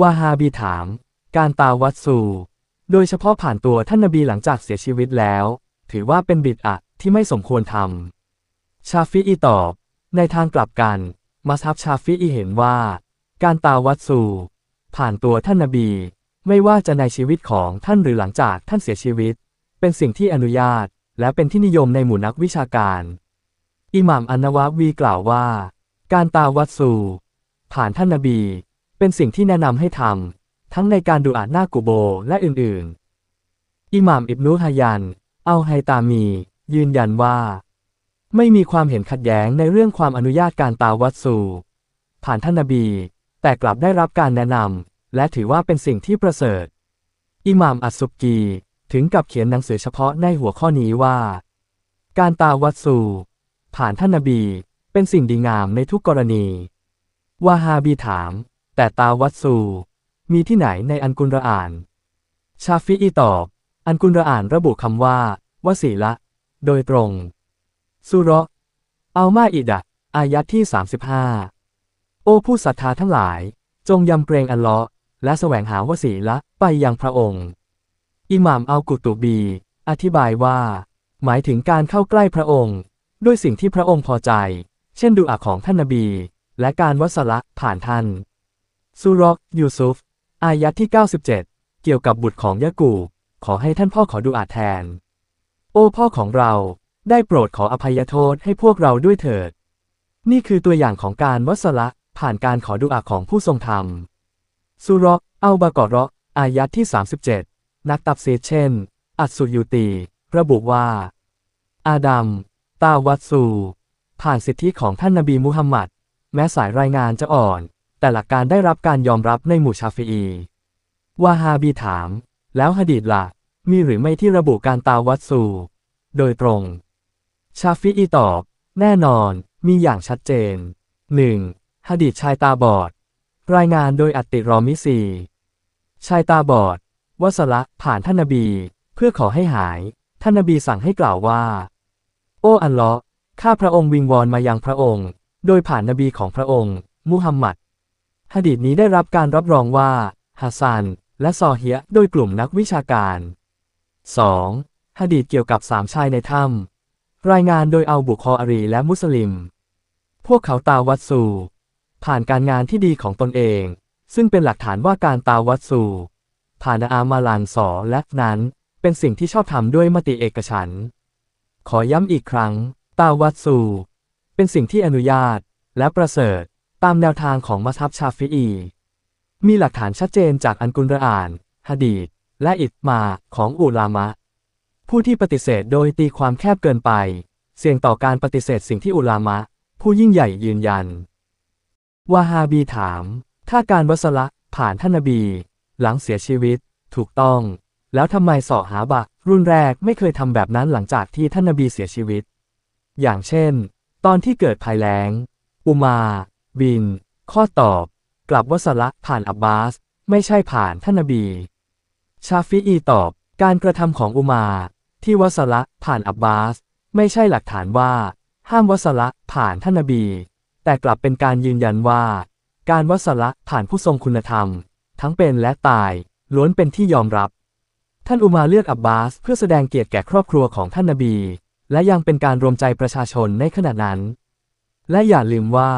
วาฮาบีถาม การตาวัดสูโดยเฉพาะผ่านตัวท่านนบีหลังจากเสียชีวิตแล้ว ถือว่าเป็นบิดอะที่ไม่สมควรทำ ชาฟิอีตอบ ในทางกลับกัน มัสฮับชาฟิอีเห็นว่า การตาวัดสูผ่านตัวท่านนบี ไม่ว่าจะในชีวิตของท่านหรือหลังจากท่านเสียชีวิต เป็นสิ่งที่อนุญาต และเป็นที่นิยมในหมู่นักวิชาการ อิหม่ามอันนวะวีกล่าวว่า การตาวัดสูผ่านท่านนบี เป็นสิ่งที่แนะนำให้ทำ ทั้งในการดูอาหน้ากุโบและอื่นๆ อิหม่ามอิบนุฮายัน เอาไฮตามี ยืนยันว่า ไม่มีความเห็นขัดแย้งในเรื่องความอนุญาตการตาวัดสูผ่านท่านนบี แต่กลับได้รับการแนะนำ และถือว่าเป็นสิ่งที่ประเสริฐ อิหม่ามอัสซุบกี ถึงกับเขียนหนังสือเฉพาะในหัวข้อนี้ว่า การตาวัดสูผ่านท่านนบี เป็นสิ่งดีงามในทุกกรณี วาฮาบีถาม แต่ตาวัดสูมีที่ไหนในอันกุรอาน ชาฟิอีตอบ อันกุรอานระบุคำว่าวสีละ โดยตรง สุระห์อัลมาอิดะอายะที่ 35 โอ้ผู้ศรัทธาทั้งหลาย จงยำเกรงอัลเลาะห์และแสวงหาวสีละไปยังพระองค์ อิหม่ามอัลกุตุบี อธิบายว่า หมายถึงการเข้าใกล้พระองค์ ด้วยสิ่งที่พระองค์พอใจ เช่นดูอาของท่านนบี และการวัสละผ่านท่าน สุรอกยูซุฟ อายะที่ 97 เกี่ยวกับบุตรของยะกู ขอให้ท่านพ่อขอดูอาแทน โอ้พ่อของเรา ได้โปรดขออภัยโทษให้พวกเราด้วยเถิด นี่คือตัวอย่างของการวัสละผ่านการขอดุอาของผู้ทรงธรรมสุรอกอัลบากอราะอายะที่ 37 นักตับเซเช่น อัตสุยูตี ระบุว่า อาดัม ตาวัตสูผ่านสิทธิของท่านนบีมุฮัมมัด แม้สายรายงานจะอ่อน แต่หลักการได้รับการยอมรับในหมู่ชาฟีอีวาฮาบีถาม แล้วหะดีดละ่ะ มีหรือไม่ที่ระบุการตาวัตสู โดยตรง ชาฟีอีตอบ แน่นอน มีอย่างชัดเจน 1. หะดีดชายตาบอด รายงานโดยอัตติรอมิซี ชายตาบอดวสละผ่านท่านนบี เพื่อขอให้หาย ท่านนบีสั่งให้กล่าวว่า โอ้อัลเลาะห์ข้าพระองค์วิงวอนมายังพระองค์ โดยผ่านนบีของพระองค์ มุฮัมมัด หะดีษนี้ได้รับการรับรองว่าฮัสซัน และซอเฮียโดยกลุ่มนักวิชาการ 2. หะดีษเกี่ยวกับสามชายในถ้ำรายงานโดยเอาบุคออารีและมุสลิม พวกเขาตาวัดสูผ่านการงานที่ดีของตนเอง ซึ่งเป็นหลักฐานว่าการตาวัดสูผ่านอามาลานสอและนั้น เป็นสิ่งที่ชอบทำด้วยมติเอกฉัน ขอย้ำอีกครั้ง ตาวัดสูเป็นสิ่งที่อนุญาตและประเสริฐ ตามแนวทางของมัสฮับชาฟิอี มีหลักฐานชัดเจนจากอันกุรอานฮะดีษและอิตมาของอุลามะ ผู้ที่ปฏิเสธโดยตีความแคบเกินไป เสี่ยงต่อการปฏิเสธสิ่งที่อุลามะ ผู้ยิ่งใหญ่ยืนยัน วาฮาบีถาม ถ้าการวัสละผ่านท่านนบี หลังเสียชีวิต ถูกต้อง แล้วทำไมสอหาบะรุ่นแรกไม่เคยทำแบบนั้นหลังจากที่ท่านนบีเสียชีวิต อย่างเช่น ตอนที่เกิดภัยแล้ง อุมา บิน ข้อตอบ กลับวสละผ่านอับบาส ไม่ใช่ผ่านท่านนบี ชาฟิอีตอบ การกระทำของอุมา ที่วสละผ่านอับบาส ไม่ใช่หลักฐานว่า ห้ามวสละผ่านท่านนบี แต่กลับเป็นการยืนยันว่า การวสละผ่านผู้ทรงคุณธรรม ทั้งเป็นและตาย ล้วนเป็นที่ยอมรับ ท่านอุมาเลือกอับบาส เพื่อแสดงเกียรติแก่ครอบครัวของท่านนบี และยังเป็นการรวมใจประชาชนในขณะนั้น และอย่าลืมว่า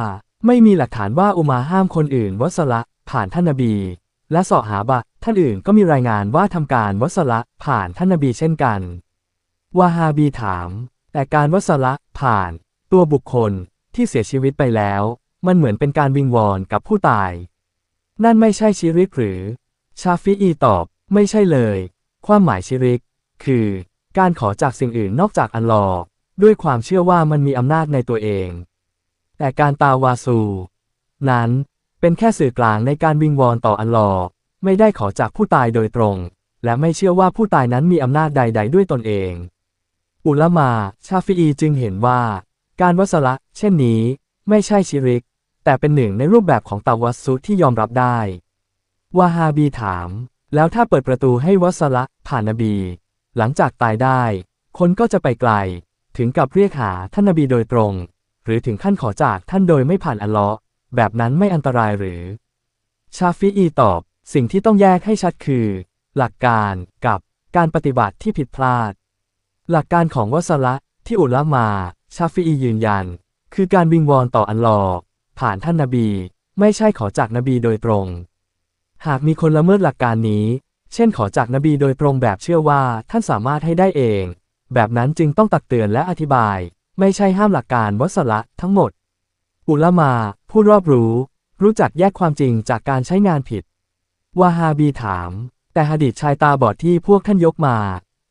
ไม่มีหลักฐานว่าอุมาห้ามคนอื่นวัสละผ่านท่านนบี และสอหาบะท่านอื่นก็มีรายงานว่าทำการวัสละผ่านท่านนบีเช่นกัน วาฮาบีถาม แต่การวัสละผ่านตัวบุคคลที่เสียชีวิตไปแล้ว มันเหมือนเป็นการวิงวอนกับผู้ตาย นั่นไม่ใช่ชิริกหรือ ชาฟิอีตอบ ไม่ใช่เลย ความหมายชิริก คือ การขอจากสิ่งอื่นนอกจากอัลลอฮ์ด้วยความเชื่อว่ามันมีอำนาจในตัวเอง แต่การตาวาซู นั้นเป็นแค่สื่อกลางในการวิงวอนต่ออัลลอฮ์ไม่ได้ขอจากผู้ตายโดยตรง และไม่เชื่อว่าผู้ตายนั้นมีอำนาจใด ๆ ด้วยตนเอง อุลามา ชาฟิอีจึงเห็นว่า การวัสละ เช่นนี้ ไม่ใช่ชิริก แต่เป็นหนึ่งในรูปแบบของตาวัสซุที่ยอมรับได้วาฮาบีถาม แล้วถ้าเปิดประตูให้วัสละผ่านนบี หลังจากตายได้ คนก็จะไปไกล ถึงกับเรียกหาท่านนบีโดยตรง หรือถึงขั้นขอจากท่านโดยไม่ผ่านอัลเลาะห์แบบนั้นไม่อันตรายหรือ ชาฟิอีตอบ สิ่งที่ต้องแยกให้ชัดคือ หลักการกับการปฏิบัติที่ผิดพลาด หลักการของวัสละที่อุลามา ชาฟิอียืนยัน คือการวิงวอนต่ออัลลอฮ์ผ่านท่านนบี ไม่ใช่ขอจากนบีโดยตรง หากมีคนละเมิดหลักการนี้ เช่นขอจากนบีโดยตรงแบบเชื่อว่าท่านสามารถให้ได้เอง แบบนั้นจึงต้องตักเตือนและอธิบาย ไม่ใช่ห้ามหลักการวัสละทั้งหมด อุลามา ผู้รอบรู้ รู้จักแยกความจริงจากการใช้งานผิด วาฮาบีถาม แต่หะดีษชายตาบอดที่พวกท่านยกมา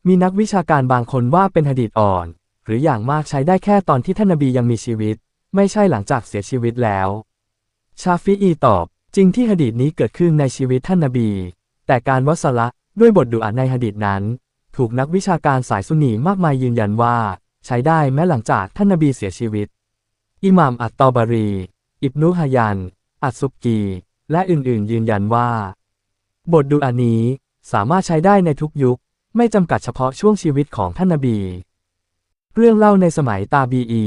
มีนักวิชาการบางคนว่าเป็นหะดีษอ่อน หรืออย่างมากใช้ได้แค่ตอนที่ท่านนบียังมีชีวิต ไม่ใช่หลังจากเสียชีวิตแล้ว ชาฟิอีตอบ จริงที่หะดีษนี้เกิดขึ้นในชีวิตท่านนบี แต่การวัสละด้วยบทดุอาในหะดีษนั้น ถูกนักวิชาการสายซุนีมากมายยืนยันว่า ใช้ได้แม้หลังจากท่านนบีเสียชีวิต อิหม่ามอัตตอบารี อิบนุฮายัน อัตซุกีและอื่นๆ ยืนยันว่า บทดุอานี้สามารถใช้ได้ในทุกยุค ไม่จำกัดเฉพาะช่วงชีวิตของท่านนบี เรื่องเล่าในสมัยตาบีอี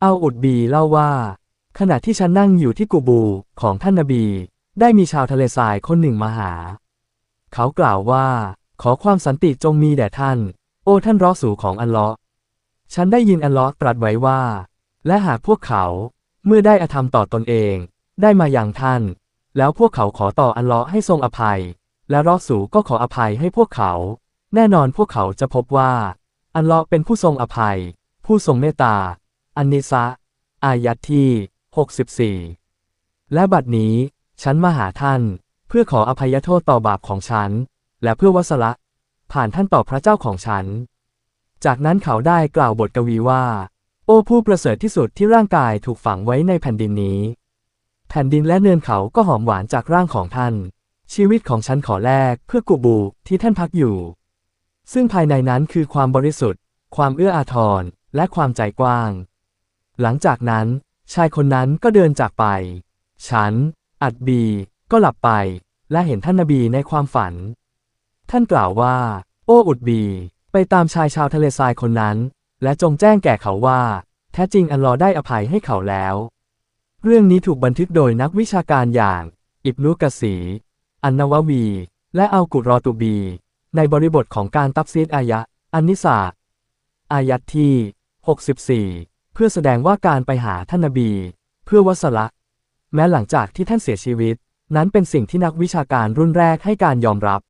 เอาอุดบีเล่าว่า ขณะที่ฉันนั่งอยู่ที่กูบูของท่านนบี ได้มีชาวทะเลทรายคนหนึ่งมาหา เขากล่าวว่า ขอความสันติจงมีแด่ท่าน โอ้ท่านรอสูของอัลเลาะ ฉันได้ยินอัลลาะห์ตรัสไว้ว่า และหากพวกเขาเมื่อได้อธรรมต่อตนเอง ได้มาอย่างท่าน แล้วพวกเขาขอต่ออัลลาะห์ให้ทรงอภัย และรอสูก็ขออภัยให้พวกเขา แน่นอนพวกเขาจะพบว่า อัลลาะห์เป็นผู้ทรงอภัย ผู้ทรงเมตตา อันนิสะอายัดที่ 64 และบัดนี้ ฉันมาหาท่าน เพื่อขออภัยโทษต่อบาปของฉัน และเพื่อวสละ ผ่านท่านต่อพระเจ้าของฉัน จากนั้นเขาได้กล่าวบทกวีว่า โอ้ผู้ประเสริฐที่สุดที่ร่างกายถูกฝังไว้ในแผ่นดินนี้ แผ่นดินและเนินเขาก็หอมหวานจากร่างของท่าน ชีวิตของฉันขอแลกเพื่อกูบูที่ท่านพักอยู่ ซึ่งภายในนั้นคือความบริสุทธิ์ ความเอื้ออาทร และความใจกว้าง หลังจากนั้น ชายคนนั้นก็เดินจากไป ฉัน อัดบี ก็หลับไป และเห็นท่านนบีในความฝัน ท่านกล่าวว่า โอ้อุดบี ไปตามชายชาวทะเลทรายคนนั้น และจงแจ้งแก่เขาว่า แท้จริงอัลลอฮ์ได้อภัยให้เขาแล้ว เรื่องนี้ถูกบันทึกโดยนักวิชาการอย่าง อิบนุกะซีอันนววี และอัลกุรอตูบี ในบริบทของการตับซีดอายะ อันนิสาอายัดที่ 64 เพื่อแสดงว่าการไปหาท่านนบี เพื่อวัสละ แม้หลังจากที่ท่านเสียชีวิต นั้นเป็นสิ่งที่นักวิชาการรุ่นแรกให้การยอมรับ